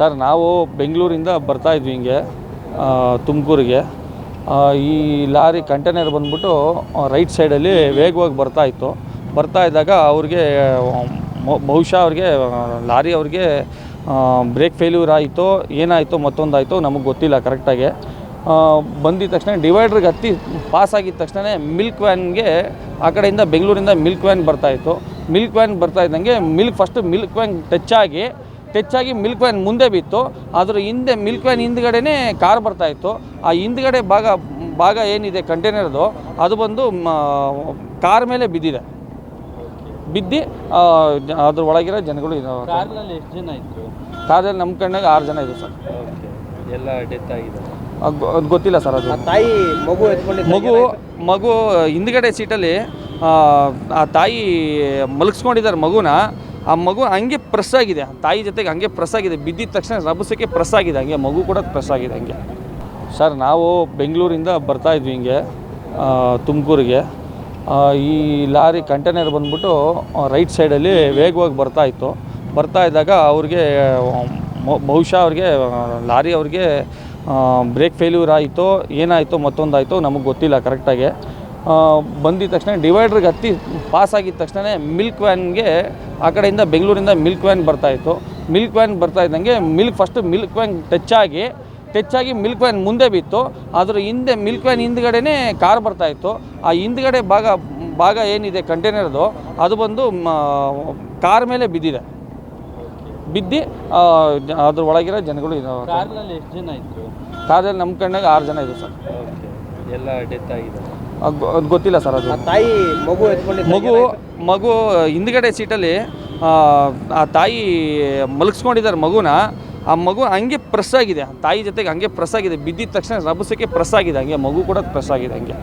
Sir, ನಾವು ಬೆಂಗಳೂರಿಂದ ಬರ್ತಾ ಇದ್ವಿ ಹಿಂಗೆ ತುಮಕೂರಿಗೆ. ಈ ಲಾರಿ ಕಂಟೈನರ್ ಬಂದ್ಬಿಟ್ಟು ರೈಟ್ ಸೈಡಲ್ಲಿ ವೇಗವಾಗಿ ಬರ್ತಾ ಇತ್ತು. ಬರ್ತಾ ಇದ್ದಾಗ ಅವ್ರಿಗೆ ಬಹುಶಃ ಅವ್ರಿಗೆ ಲಾರಿ ಅವ್ರಿಗೆ ಬ್ರೇಕ್ ಫೇಲ್ಯೂರ್ ಆಯಿತು, ಏನಾಯಿತು, ಮತ್ತೊಂದಾಯಿತು ನಮಗೆ ಗೊತ್ತಿಲ್ಲ ಕರೆಕ್ಟಾಗಿ ಬಂದಿದ ತಕ್ಷಣ ಡಿವೈಡ್ರಿಗೆ ಹತ್ತಿ ಪಾಸ್ ಆಗಿದ ತಕ್ಷಣ ಮಿಲ್ಕ್ ವ್ಯಾನ್ಗೆ ಆ ಕಡೆಯಿಂದ ಬೆಂಗಳೂರಿಂದ ಮಿಲ್ಕ್ ವ್ಯಾನ್ ಬರ್ತಾಯಿತ್ತು ಮಿಲ್ಕ್ ವ್ಯಾನ್ ಬರ್ತಾ ಇದ್ದಂಗೆ milk first milk van touch ಆಗಿ ಟಚ್ ಆಗಿ ಮಿಲ್ಕ್ ವ್ಯಾನ್ ಮುಂದೆ ಬಿತ್ತು ಅದ್ರ ಹಿಂದೆ ಮಿಲ್ಕ್ ವ್ಯಾನ್ ಹಿಂದ್ಗಡೆನೇ ಕಾರ್ ಬರ್ತಾ ಇತ್ತು. ಆ ಹಿಂದ್ಗಡೆ ಭಾಗ ಭಾಗ ಏನಿದೆ ಕಂಟೈನರ್ದು ಅದು ಬಂದು ಕಾರ್ ಮೇಲೆ ಬಿದ್ದಿದೆ. ಬಿದ್ದು ಅದ್ರ ಒಳಗಿರೋ ಜನಗಳು ಇದ್ದಾವೆ ಕಾರ್ನಲ್ಲಿ ಎಷ್ಟು ಜನ ಕಾರಲ್ಲಿ ನಮ್ಮ ಕಣ್ಣಾಗ ಆರು ಜನ ಇದೆ ಸರ್. ಎಲ್ಲ ಡೆತ್ ಆಗಿದೆ. ಅದು ಅದು ಗೊತ್ತಿಲ್ಲ ಸರ್ ಅದು. ತಾಯಿ ಮಗು ಎತ್ಕೊಂಡಿದ್ದು ಮಗು ಮಗು ಹಿಂದ್ಗಡೆ ಸೀಟಲ್ಲಿ ಆ, ಆ ತಾಯಿ ಮಲಗಿಸ್ಕೊಂಡಿದ್ದಾರೆ ಮಗುನ. ಆ ಮಗು ಹಂಗೆ ಪ್ರೆಸ್ ಆಗಿದೆ. ತಾಯಿ ಜೊತೆಗೆ ಹಂಗೆ ಪ್ರೆಸ್ ಆಗಿದೆ. ಬಿದ್ದಿದ ತಕ್ಷಣ ರಭಸಕ್ಕೆ ಪ್ರೆಸ್ ಆಗಿದೆ ಹಂಗೆ. ಮಗು ಕೂಡ ಪ್ರೆಸ್ ಆಗಿದೆ ಹಂಗೆ. ಸರ್ ನಾವು ಬೆಂಗಳೂರಿಂದ ಬರ್ತಾ ಇದ್ವಿ ಹಿಂಗೆ ತುಮಕೂರಿಗೆ. ಈ ಲಾರಿ ಕಂಟೈನರ್ ಬಂದ್ಬಿಟ್ಟು ರೈಟ್ ಸೈಡಲ್ಲಿ ವೇಗವಾಗಿ ಬರ್ತಾ ಇತ್ತು. ಬರ್ತಾ ಇದ್ದಾಗ ಅವ್ರಿಗೆ ಬಹುಶಃ ಅವ್ರಿಗೆ ಲಾರಿ ಅವ್ರಿಗೆ ಬ್ರೇಕ್ ಫೇಲ್ಯೂರ್ ಆಯಿತು, ಏನಾಯಿತು ಮತ್ತೊಂದಾಯಿತು ನಮಗೆ ಗೊತ್ತಿಲ್ಲ ಕರೆಕ್ಟಾಗಿ ಬಂದಿದ ತಕ್ಷಣ ಡಿವೈಡ್ರಿಗೆ ಹತ್ತಿ ಪಾಸ್ ಆಗಿದ ತಕ್ಷಣ ಮಿಲ್ಕ್ ವ್ಯಾನ್ಗೆ ಆ ಕಡೆಯಿಂದ ಬೆಂಗಳೂರಿಂದ ಮಿಲ್ಕ್ ವ್ಯಾನ್ ಬರ್ತಾಯಿತ್ತು ಮಿಲ್ಕ್ ವ್ಯಾನ್ ಬರ್ತಾ ಇದ್ದಂಗೆ milk first milk van touch ಆಗಿ ಟಚ್ ಆಗಿ ಮಿಲ್ಕ್ ವ್ಯಾನ್ ಮುಂದೆ ಬಿತ್ತು. ಅದರ ಹಿಂದೆ ಮಿಲ್ಕ್ ವ್ಯಾನ್ ಹಿಂದ್ಗಡೆನೇ ಕಾರ್ ಬರ್ತಾ ಇತ್ತು. ಆ ಹಿಂದ್ಗಡೆ ಭಾಗ ಭಾಗ ಏನಿದೆ ಕಂಟೈನರ್ದು ಅದು ಬಂದು ಕಾರ್ ಮೇಲೆ ಬಿದ್ದಿದೆ. ಬಿದ್ದು ಅದ್ರ ಒಳಗಿರೋ ಜನಗಳು ಇದ್ದಾವೆ ಕಾರ್ನಲ್ಲಿ ಎಷ್ಟು ಜನ ಇದ್ದರು ಕಾರಲ್ಲಿ ನಮ್ಮ ಕಣ್ಣಾಗ ಆರು ಜನ ಇದ್ದರು ಸರ್. ಎಲ್ಲ ಡೆತ್ ಆಗಿದೆ. ಅದು ಗೊತ್ತಿಲ್ಲ ಸರ್ ಅದು. ತಾಯಿ ಮಗು ಮಗು ಮಗು ಹಿಂದ್ಗಡೆ ಸೀಟಲ್ಲಿ ಆ, ತಾಯಿ ಮಲಗಿಸ್ಕೊಂಡಿದ್ದಾರೆ ಮಗುನ. ಆ ಮಗು ಹಂಗೆ ಪ್ರೆಸ್ ಆಗಿದೆ. ತಾಯಿ ಜೊತೆಗೆ ಹಂಗೆ ಪ್ರೆಸ್ ಆಗಿದೆ. ಬಿದ್ದಿದ ತಕ್ಷಣ ರಭಸಕ್ಕೆ ಪ್ರೆಸ್ ಆಗಿದೆ. ಹಂಗೆ ಮಗು ಕೂಡ ಪ್ರೆಸ್ ಆಗಿದೆ ಹಂಗೆ.